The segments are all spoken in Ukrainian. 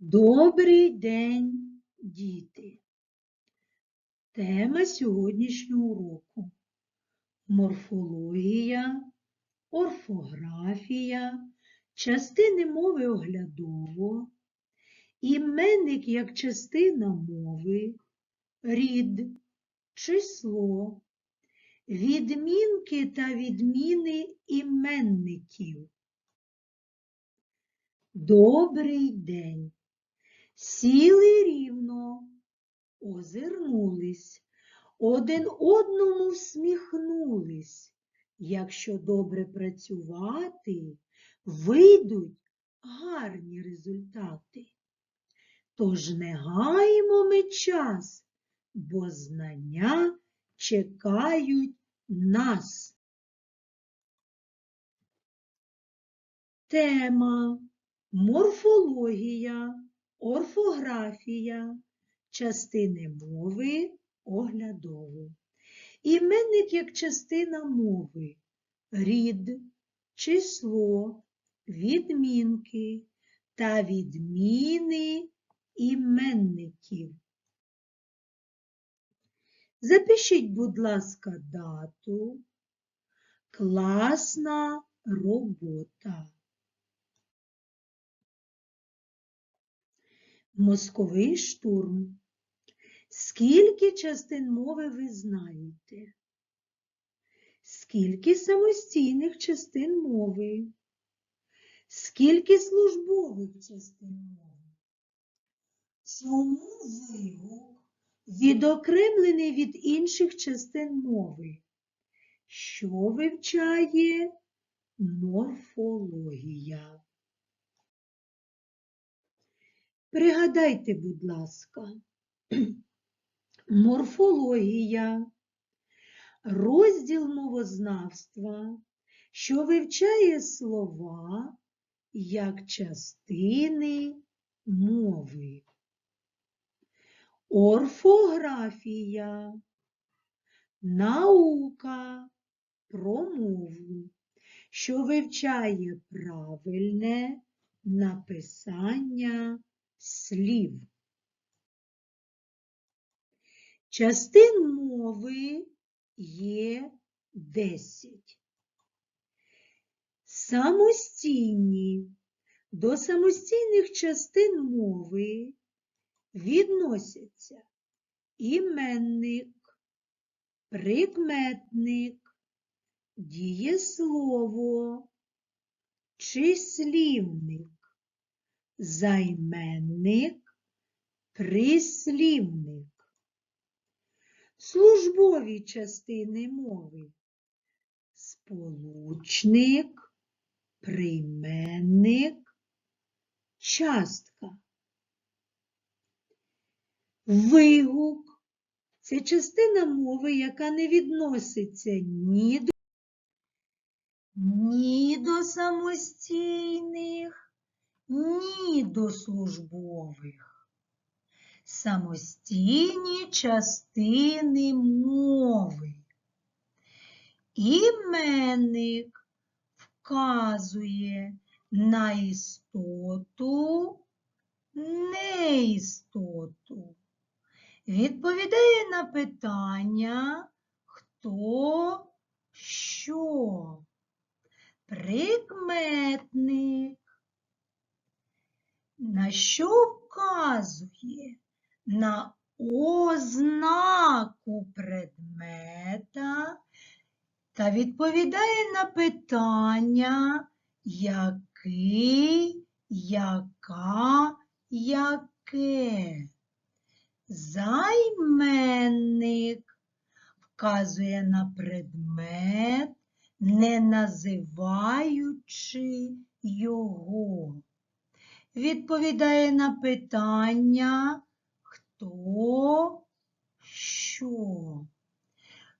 Добрий день, діти! Тема сьогоднішнього уроку морфологія, орфографія, частини мови оглядово, іменник як частина мови, рід, число, відмінки та відміни іменників. Добрий день! Сіли рівно, озирнулись, один одному всміхнулись. Якщо добре працювати, вийдуть гарні результати. Тож не гаймо ми час, бо знання чекають нас. Тема морфологія, орфографія, частини мови оглядово. Іменник як частина мови, рід, число, відмінки та відміни іменників. Запишіть, будь ласка, дату. Класна робота. Мозковий штурм. Скільки частин мови ви знаєте? Скільки самостійних частин мови? Скільки службових частин мови? Чому вигук відокремлений від інших частин мови? Що вивчає морфологія? Пригадайте, будь ласка, морфологія, розділ мовознавства, що вивчає слова як частини мови. Орфографія, наука про мову, що вивчає правильне написання слів. Частин мови є 10. Самостійні. До самостійних частин мови відносяться іменник, прикметник, дієслово, числівник займенник, прислівник. Службові частини мови. Сполучник, прийменник, частка. Вигук це частина мови, яка не відноситься ні до, ні до самостійних, ні до службових. Самостійні частини мови. Іменник вказує на істоту, неістоту. Відповідає на питання хто, що. Прикметник на що вказує? На ознаку предмета та відповідає на питання, який, яка, яке. Займенник вказує на предмет, не називаючи його відповідає на питання хто, що.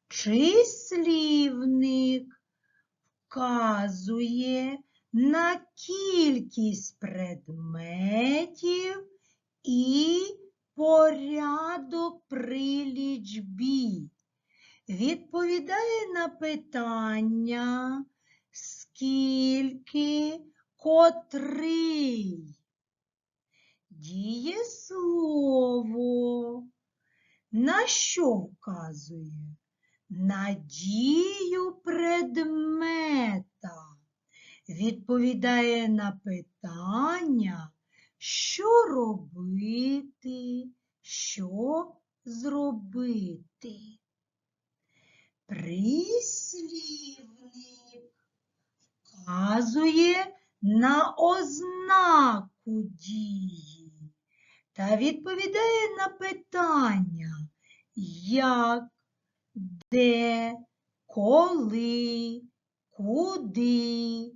Числівник вказує на кількість предметів і порядок при лічбі. Відповідає на питання скільки, котрий. Дієслово. На що вказує? На дію предмета. Відповідає на питання, що робити, що зробити. Прислівник вказує на ознаку дії та відповідає на питання, як, де, коли, куди,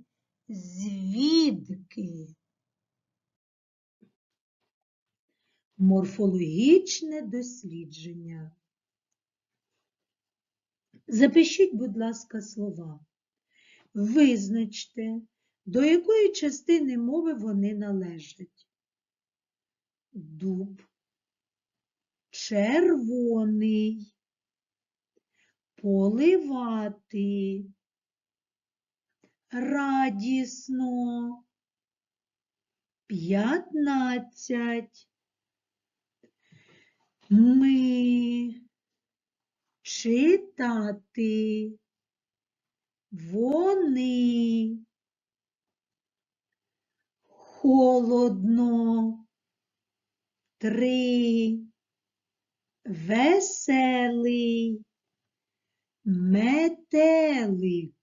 звідки. Морфологічне дослідження. Запишіть, будь ласка, слова. Визначте, до якої частини мови вони належать. Дуб, червоний, поливати, радісно, п'ятнадцять. Ми читати, вони, холодно, три, веселий, метелик.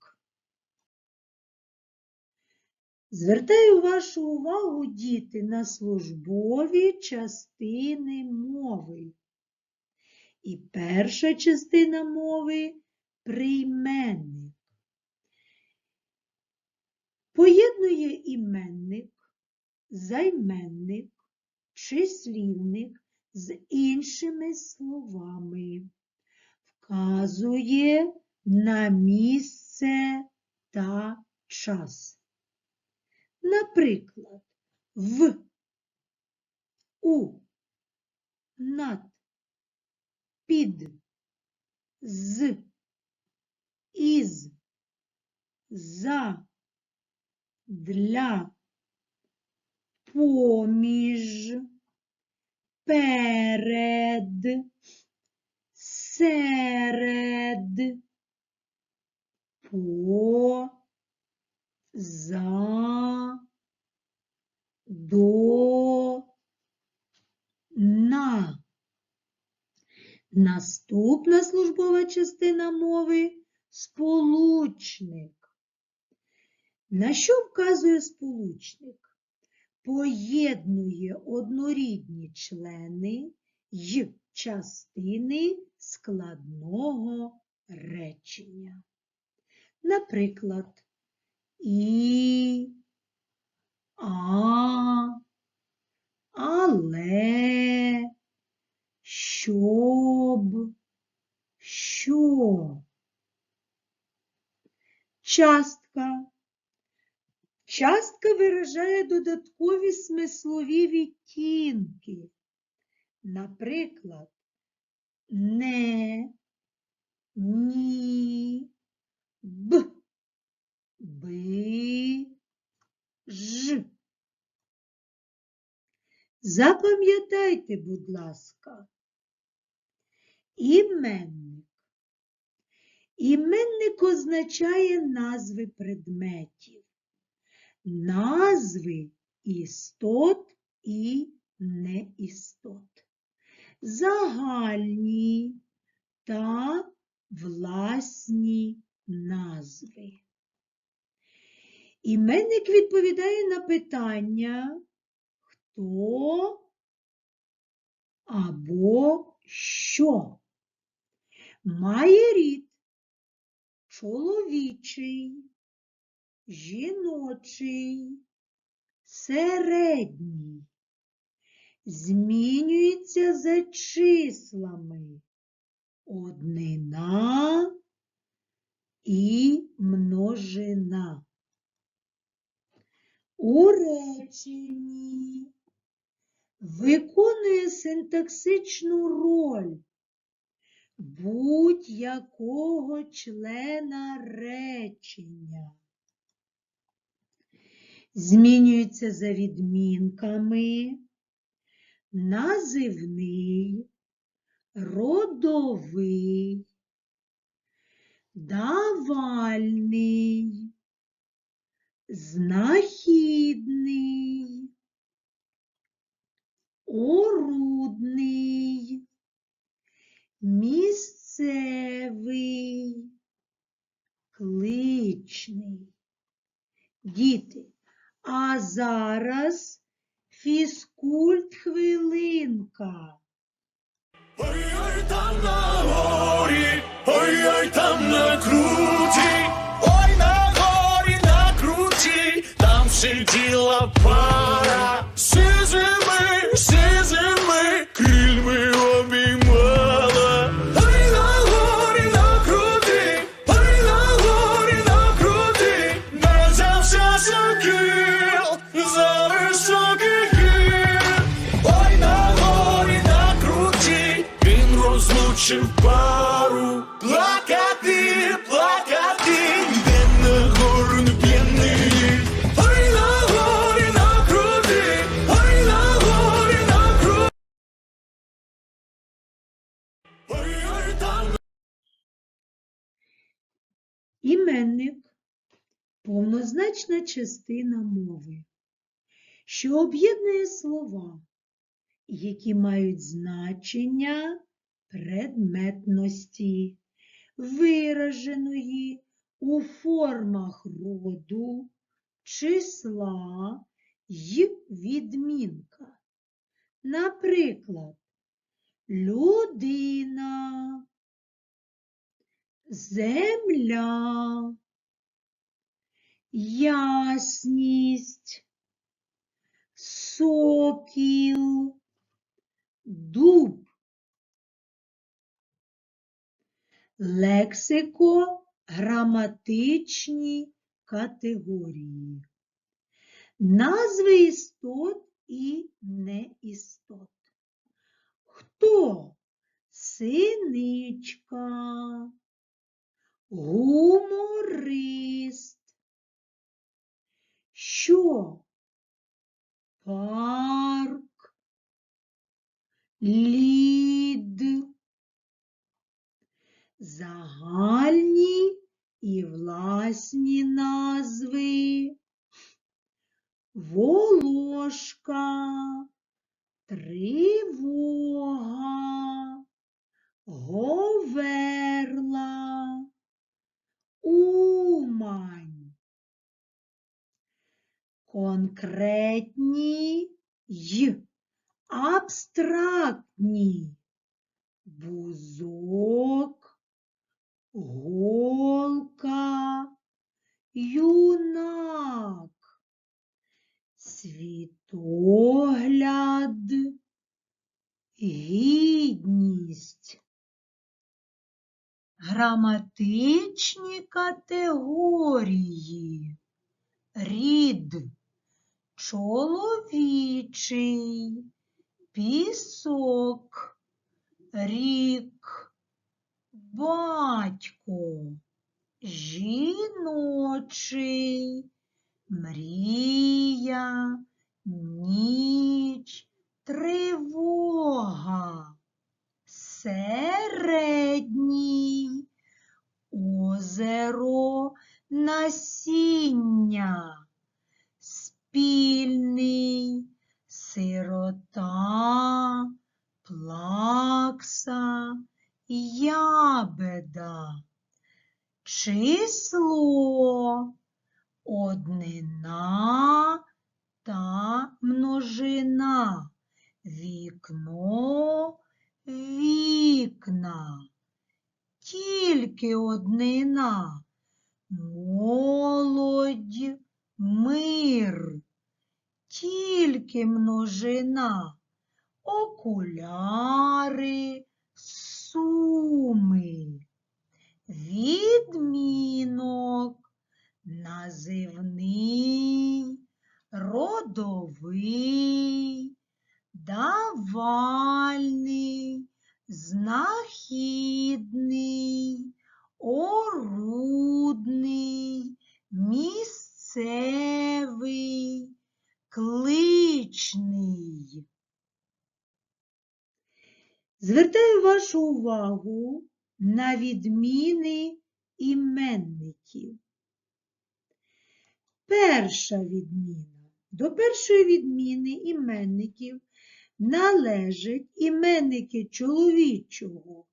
Звертаю вашу увагу, діти, на службові частини мови. І перша частина мови прийменник. Поєднує іменник, займенник, числівник з іншими словами, вказує на місце та час. Наприклад, в, у, над, під, з, із, за, для, поміж, перед, серед, по, за, до, на. Наступна службова частина мови сполучник. На що вказує сполучник? Поєднує однорідні члени й частини складного речення. Наприклад, і, а, але, щоб, що. Частка. Частка виражає додаткові смислові відтінки. Наприклад, не, ні, б, би, ж. Запам'ятайте, будь ласка, іменник. Іменник означає назви предметів, назви істот і неістот, загальні та власні назви. Іменник відповідає на питання хто або що. Має рід чоловічий, жіночий, середній. Змінюється за числами однина і множина. У реченні виконує синтаксичну роль будь-якого члена речення. Змінюється за відмінками, називний, родовий, давальний, знахідний, орудний, місцевий, кличний. Діти, а зараз фізкульт хвилинка. Ой-ой там на горі, ой-ой там на круті, ой на горі на круті, там сиділа пара, розлучив пару. Плакати, плакати. Ой на горі на круті, ой на горі на круті. Іменник повнозначна частина мови, що об'єднує слова, які мають значення предметності, вираженої у формах роду, числа й відмінка. Наприклад, людина, земля, ясність, сокіл, дуб. Лексико граматичні категорії. Назви істот і неістот. Хто? Синичка, гуморист. Що? Парк, лід. Загальні власні назви. Волошка, тривога, Говерла, Умань. Конкретні й абстрактні. Бузок, голка, юнак, світогляд, гідність. Граматичні категорії. Рід, чоловічий, пісок, рік, батько, жіночий, мрія, ніч, тривога, середній, озеро, насіння, спільний, сирота, плакса, ябеда, число, однина та множина, вікно, вікна, тільки однина, молодь, мир, тільки множина, окуляри, суми, відмінок, називний, родовий, давальний, знахідний, орудний, місцевий, кличний. Звертаю вашу увагу на відміни іменників. Перша відміна. До першої відміни іменників належать іменники чоловічого,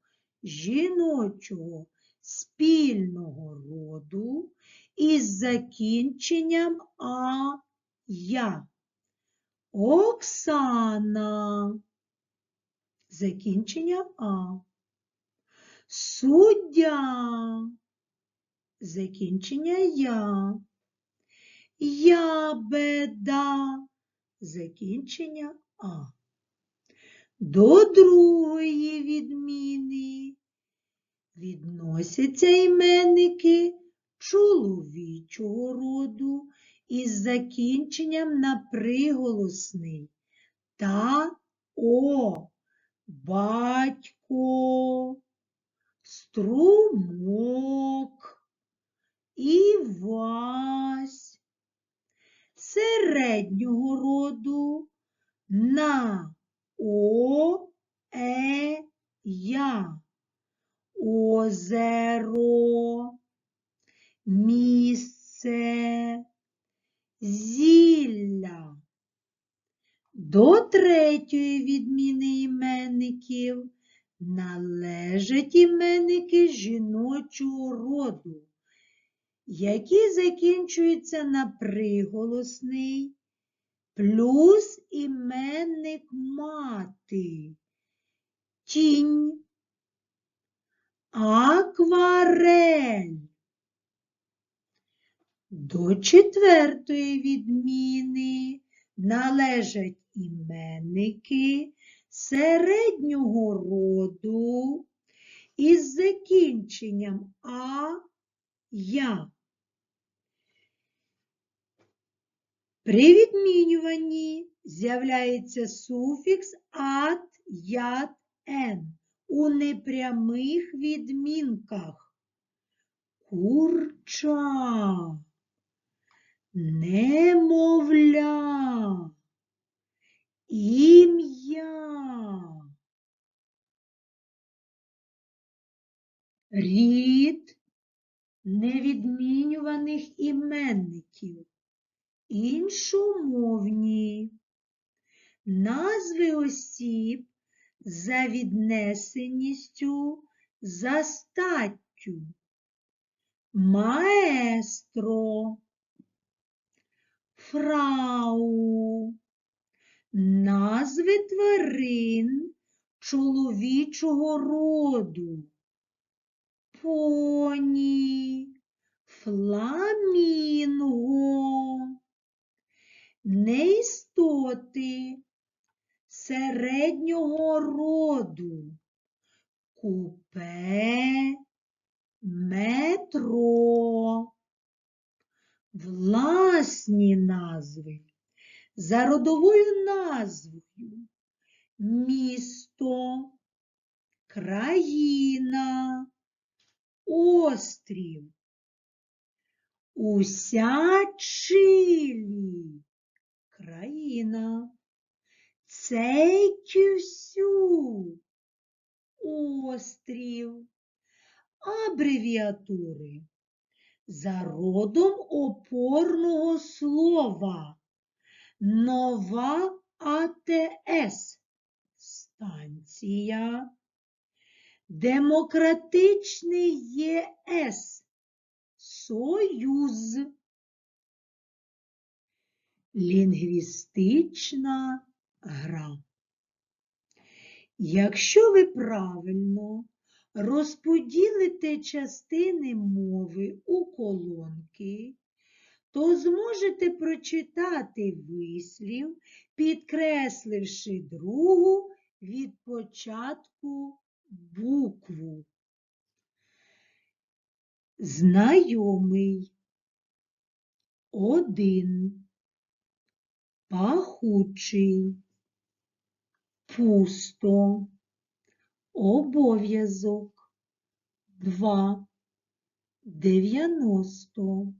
жіночого, спільного роду із закінченням а я. Оксана. Закінчення А. Суддя. Закінчення Я. Ябеда. Закінчення А. До другої відміни відносяться іменники чоловічого роду із закінченням на приголосний та о, батько, струмок, Івась, середнього роду на о, е, я, озеро, місце, зілля. До третьої відміни іменників належать іменники жіночого роду, які закінчуються на приголосний плюс іменник мати, тінь, акварель. До четвертої відміни належать іменники середнього роду із закінченням а я. При відмінюванні з'являється суфікс ат, ят, ен у непрямих відмінках. Курча, немовля, ім'я. Рід невідмінюваних іменників. Іншомовні. Назви осіб за віднесеністю за статтю. Маестро, фрау, назви тварин чоловічого роду, поні, фламінго, неістоти середнього роду, купе, метро, власні назви за родовою назвою. Місто, країна, острів, уся Чилі, країна, цей всю, острів, абревіатури. За родом опорного слова. Нова АТС. Станція. Демократичний ЄС. Союз. Лінгвістична гра. Якщо ви правильно розподілите частини мови у колонки, то зможете прочитати вислів, підкресливши другу від початку букву. Знайомий. Один. Пахучий. Пусто. Обов'язок. Два. Дев'яносто.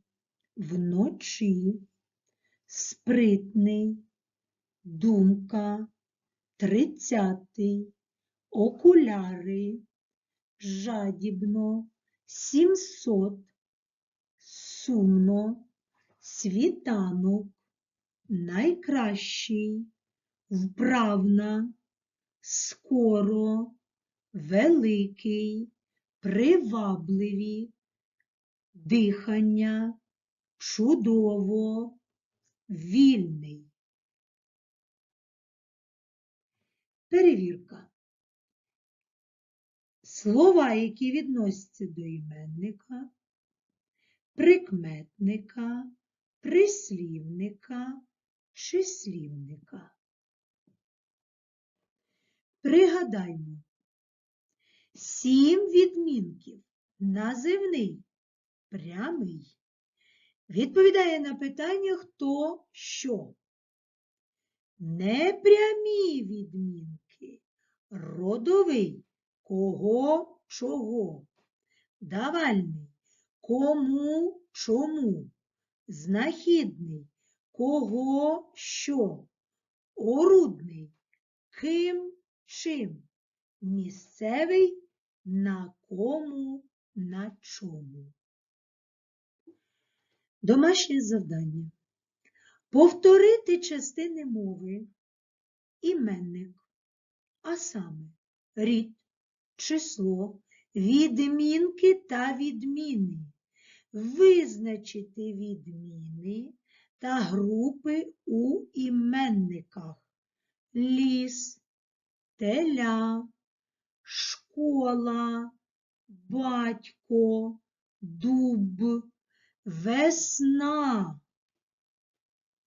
Вночі. Спритний. Думка. Тридцятий. окуляри, жадібно, сімсот, сумно, світанок, найкращий, вправна, скоро, великий, привабливі, дихання, чудово, вільний. Перевірка. Слова, які відносяться до іменника, прикметника, прислівника, числівника. Пригадаймо. Сім відмінків. Називний, прямий. Відповідає на питання хто що. Непрямі відмінки. Родовий кого чого. Давальний кому чому. Знахідний кого що. Орудний ким чим. Місцевий на кому на чому. Домашнє завдання. Повторити частини мови іменник, а саме рід, число, відмінки та відміни. Визначити відміни та групи у іменниках. Ліс, теля, школа, батько, дуб, весна,